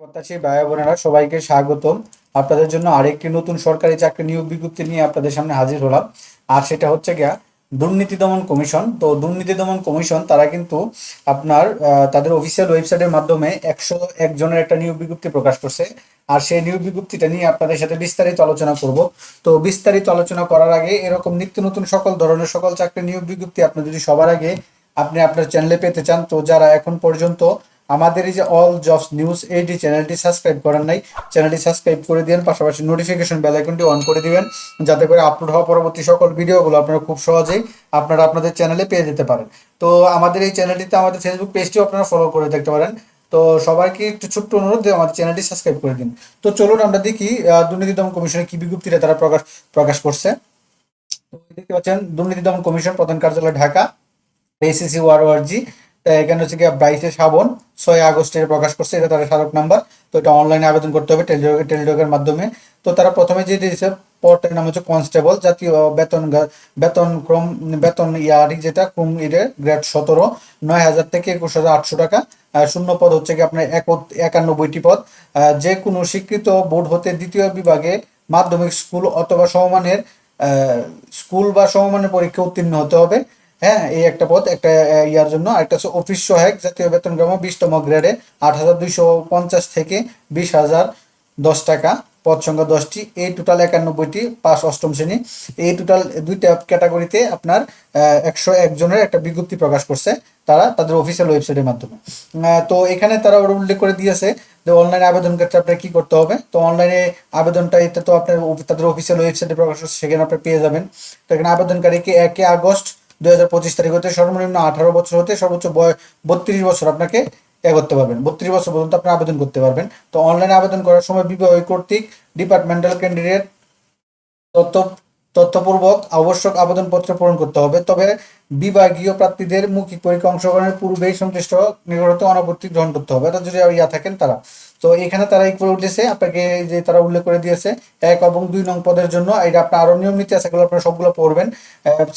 প্রত্যাশী ভাই বোনেরা, সবাইকে স্বাগতম। আপনাদের জন্য আরেকটি নতুন সরকারি চাকরি নিয়োগ বিজ্ঞপ্তি নিয়ে আপনাদের সামনে হাজির হলাম। আর সেটা হচ্ছে গিয়া দুর্নীতি দমন কমিশন। তো দুর্নীতি দমন কমিশন, তারা কিন্তু আপনার তাদের অফিসিয়াল ওয়েবসাইটের মাধ্যমে একশো একজনের একটা নিয়োগ বিজ্ঞপ্তি প্রকাশ করছে। আর সেই নিয়োগ বিজ্ঞপ্তিটা নিয়ে আপনাদের সাথে বিস্তারিত আলোচনা করব। তো বিস্তারিত আলোচনা করার আগে এরকম নিত্য নতুন সকল ধরনের সকল চাকরি নিয়োগ বিজ্ঞপ্তি আপনি যদি সবার আগে আপনি আপনার চ্যানেলে পেতে চান, তো যারা এখন পর্যন্ত আমাদের এই যে অল জবস নিউজ এই এইটি চ্যানেলটি সাবস্ক্রাইব করেন নাই, চ্যানেলটি সাবস্ক্রাইব করে দিন পাশাপাশি নোটিফিকেশন বেল আইকনটি অন করে দিবেন, যাতে করে আপলোড হওয়া পরবর্তী সকল ভিডিওগুলো আপনারা খুব সহজেই আপনারা আপনাদের চ্যানেলে পেয়ে যেতে পারেন। তো আমাদের এই চ্যানেলটিতে আমাদের ফেসবুক পেজটিও আপনারা ফলো করে দেখতে পারেন। তো সবাইকে একটু ছোট্ট অনুরোধ যে আমাদের চ্যানেলটি সাবস্ক্রাইব করে দিন। তো চলুন আমরা দেখি দুর্নীতি দমন কমিশনের কি বিজ্ঞপ্তিটা তারা প্রকাশ প্রকাশ করছে। দেখতে পাচ্ছেন, দুর্নীতি দমন কমিশন প্রধান কার্যালয় ঢাকা এসিসি ওয়ার ওয়ারজি এখানে হচ্ছে গিয়ে বাইশে শ্রাবণ ছয় আগস্টের প্রকাশ করছে, এটা তার স্মারক নাম্বার। তো এটা অনলাইনে আবেদন করতে হবে টেলিডক টেলিডকের মাধ্যমে। তো তারা প্রথমে যে দিয়েছে পদটার নাম হচ্ছে কনস্টেবল, জাতীয় বেতন বেতন ক্রম, বেতন ইয়ারি যেটা, ক্রম ইরে গ্রেড সতেরো, নয় হাজার থেকে একুশ হাজার আটশো টাকা। শূন্য পদ হচ্ছে কি আপনার এক- একানব্বইটি পদ। যে কোনো স্বীকৃত বোর্ড হতে দ্বিতীয় বিভাগে মাধ্যমিক স্কুল অথবা সমমানের স্কুল বা সমমানের পরীক্ষা উত্তীর্ণ হতে হবে। হ্যাঁ এই একটা পদ একটা ইয়ার জন্য। একটা হচ্ছে অফিস সহায়ক, জাতীয় বেতন গ্রাম বিশতম গ্রেডে, আট হাজার দুইশো পঞ্চাশ থেকে বিশ হাজার দশ টাকা। পদ সংখ্যা দশটি। এই টোটাল একানব্বইটি, পাঁচ অষ্টম শ্রেণি। এই টোটাল দুইটা ক্যাটাগরিতে আপনার একশো একজনের একটা বিজ্ঞপ্তি প্রকাশ করছে তারা তাদের অফিসিয়াল ওয়েবসাইটের মাধ্যমে। তো এখানে তারা ওরা উল্লেখ করে দিয়েছে যে অনলাইনে আবেদন ক্ষেত্রে আপনার কি করতে হবে? তো অনলাইনে আবেদনটা, এটা তো আপনার, তাদের অফিসিয়াল ওয়েবসাইটে প্রকাশ করছে, সেখানে আপনি পেয়ে যাবেন। তো এখানে আবেদনকারীকে একে আগস্ট দুই হাজার পঁচিশ তারিখ হতে সর্বনিম্ন আঠারো বছর হতে সর্বোচ্চ বয় বত্রিশ বছর আপনাকে এ করতে পারবেন। বত্রিশ বছর পর্যন্ত আপনি আবেদন করতে পারবেন। তো অনলাইনে আবেদন করার সময় বিবাহী কর্তৃক ডিপার্টমেন্টাল ক্যান্ডিডেট তথ্য, তথ্যপূর্বক আবশ্যক আবেদনপত্র পূরণ করতে হবে। তবে বিভাগীয় প্রার্থীদের মৌখিক পরীক্ষা অংশগ্রহণের পূর্বেই সংশ্লিষ্ট নিকটতে অনাপত্তি গ্রহণ করতে হবে। অর্থাৎ যদি ইয়া থাকেন তারা। তো এখানে তারা করে উঠেছে, আপনাকে যে তারা উল্লেখ করে দিয়েছে, এক এবং দুই নং পদের জন্য, এটা আপনার আরও নিয়ম নীতি আছে আপনারা সবগুলো পড়বেন।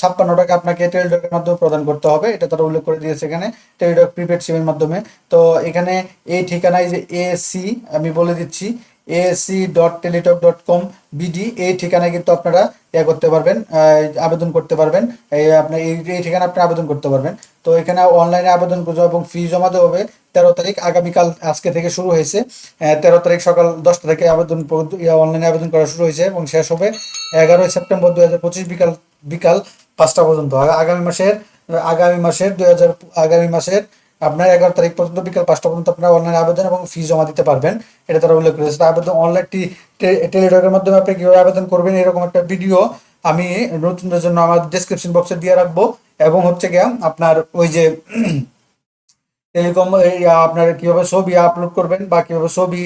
ছাপ্পান্ন টাকা আপনাকে টেলিডকের মাধ্যমে প্রদান করতে হবে, এটা তারা উল্লেখ করে দিয়েছে এখানে টেলিডক প্রিপেড সিমের মাধ্যমে। তো এখানে এই ঠিকানায় যে এ সি আমি বলে দিচ্ছি AC dot Teletalk dot com BD এই ঠিকানায় কিন্তু আপনারা ইয়ে করতে পারবেন আবেদন করতে পারবেন, এই আপনার এই এই ঠিকানা আপনি আবেদন করতে পারবেন। তো এখানে অনলাইনে আবেদন এবং ফি জমা দেওয়া হবে তেরো তারিখ, আগামীকাল আজকে থেকে শুরু হয়েছে। তেরো তারিখ সকাল দশটা থেকে আবেদন অনলাইনে আবেদন করা শুরু হয়েছে এবং শেষ হবে এগারোই সেপ্টেম্বর হাজার পঁচিশ বিকাল বিকাল পাঁচটা পর্যন্ত। আগামী মাসের আগামী মাসের দুই হাজার, আগামী মাসের আপনার এগারো তারিখ পর্যন্ত বিকাল পাঁচটা পর্যন্ত আপনার অনলাইন আবেদন এবং ফি জমা দিতে পারবেন। এটা তারা উল্লেখ করেছে। আবেদন অনলাইন টেলিডকের মাধ্যমে আপনি কীভাবে আবেদন করবেন এরকম একটা ভিডিও আমি নতুনদের জন্য আমার ডিসক্রিপশন বক্সে দিয়ে রাখব। এবং হচ্ছে গিয়ে আপনার ওই যে টেলিকম আপনার কীভাবে ছবি আপলোড করবেন বা কীভাবে ছবি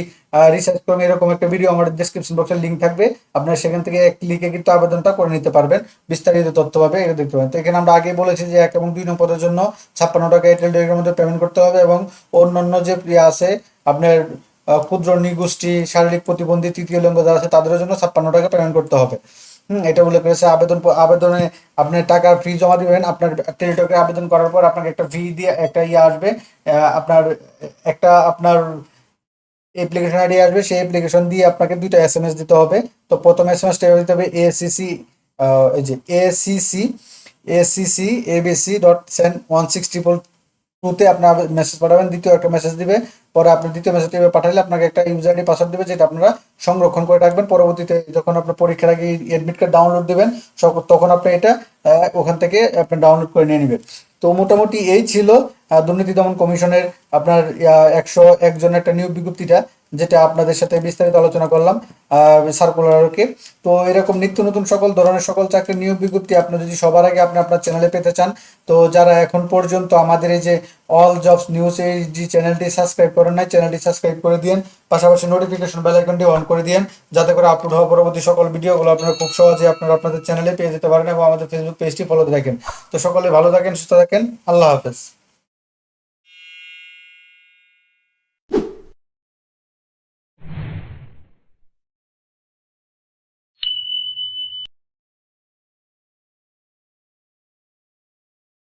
রিসার্চ করবেন এরকম একটা ভিডিও আমার ডিসক্রিপশন বক্সের লিঙ্ক থাকবে। আপনারা সেখান থেকে এক ক্লিকে কিন্তু আবেদনটা করে নিতে পারবেন। বিস্তারিত তথ্য পাবে এটা দেখতে পাবেন তো এখানে আমরা আগে বলেছি যে এক এবং দুই নম্বর পদের জন্য ছাপ্পান্ন টাকা এয়ারটেল ডেকের মধ্যে পেমেন্ট করতে হবে এবং অন্যান্য যে ইয়ে আছে, আপনার ক্ষুদ্র নিগোষ্ঠী, শারীরিক প্রতিবন্ধী, তৃতীয় লিঙ্গ যারা আছে, তাদের জন্য ছাপ্পান্ন টাকা পেমেন্ট করতে হবে। হুম, এটা উল্লেখ করেছে আবেদন আবেদনে আপনি টাকা ফি জমা দিবেন। আপনার টেলিটকে আবেদন করার পর আপনাকে একটা ফি দিয়ে, একটা ইয়ে আসবে। আপনার, একটা আপনার অ্যাপ্লিকেশন আইডি আসবে, সেই অ্যাপ্লিকেশন দিয়ে আপনাকে দুইটা এস এম এস দিতে হবে। তো প্রথম এস এম এসটা দিতে হবে এসিসি এই যে ACC ACC ABC dot Sen one six triple টুতে আপনি মেসেজ পাঠাবেন, দ্বিতীয় একটা মেসেজ দিবে। পরে আপনি দ্বিতীয় মেসেজটি পাঠালে আপনাকে একটা ইউজার আইডি পাসওয়ার্ড দেবে, যেটা আপনারা সংরক্ষণ করে রাখবেন। পরবর্তীতে যখন আপনার পরীক্ষার আগে অ্যাডমিট কার্ড ডাউনলোড দেবেন তখন আপনি এটা ওখান থেকে আপনি ডাউনলোড করে নিয়ে নেবেন। তো মোটামুটি এই ছিল দুর্নীতি দমন কমিশনের আপনার একশো একজনের একটা নিয়োগ বিজ্ঞপ্তিটা। যেটা আপনাদের সাথে বিস্তারিত আলোচনা করলাম সার্কুলারকে তো এরকম নিত্য নতুন সকল ধরনের সকল চাকরির নিয়োগ বিজ্ঞপ্তি আপনি যদি সবার আগে আপনি আপনার চ্যানেলে পেতে চান, তো যারা এখন পর্যন্ত আমাদের এই যে অল জবস নিউজ এই যে চ্যানেলটি সাবস্ক্রাইব করেন নাই চ্যানেলটি সাবস্ক্রাইব করে দিন পাশাপাশি নোটিফিকেশন বেল আইকনটি অন করে দিন যাতে করে আপলোড হওয়া পরবর্তী সকল ভিডিওগুলো আপনারা খুব সহজে আপনারা আপনাদের চ্যানেলে পেয়ে যেতে পারেন এবং আমাদের ফেসবুক পেজটি ফলো রাখেন তো সকলে ভালো থাকেন, সুস্থ থাকেন। আল্লাহ হাফেজ।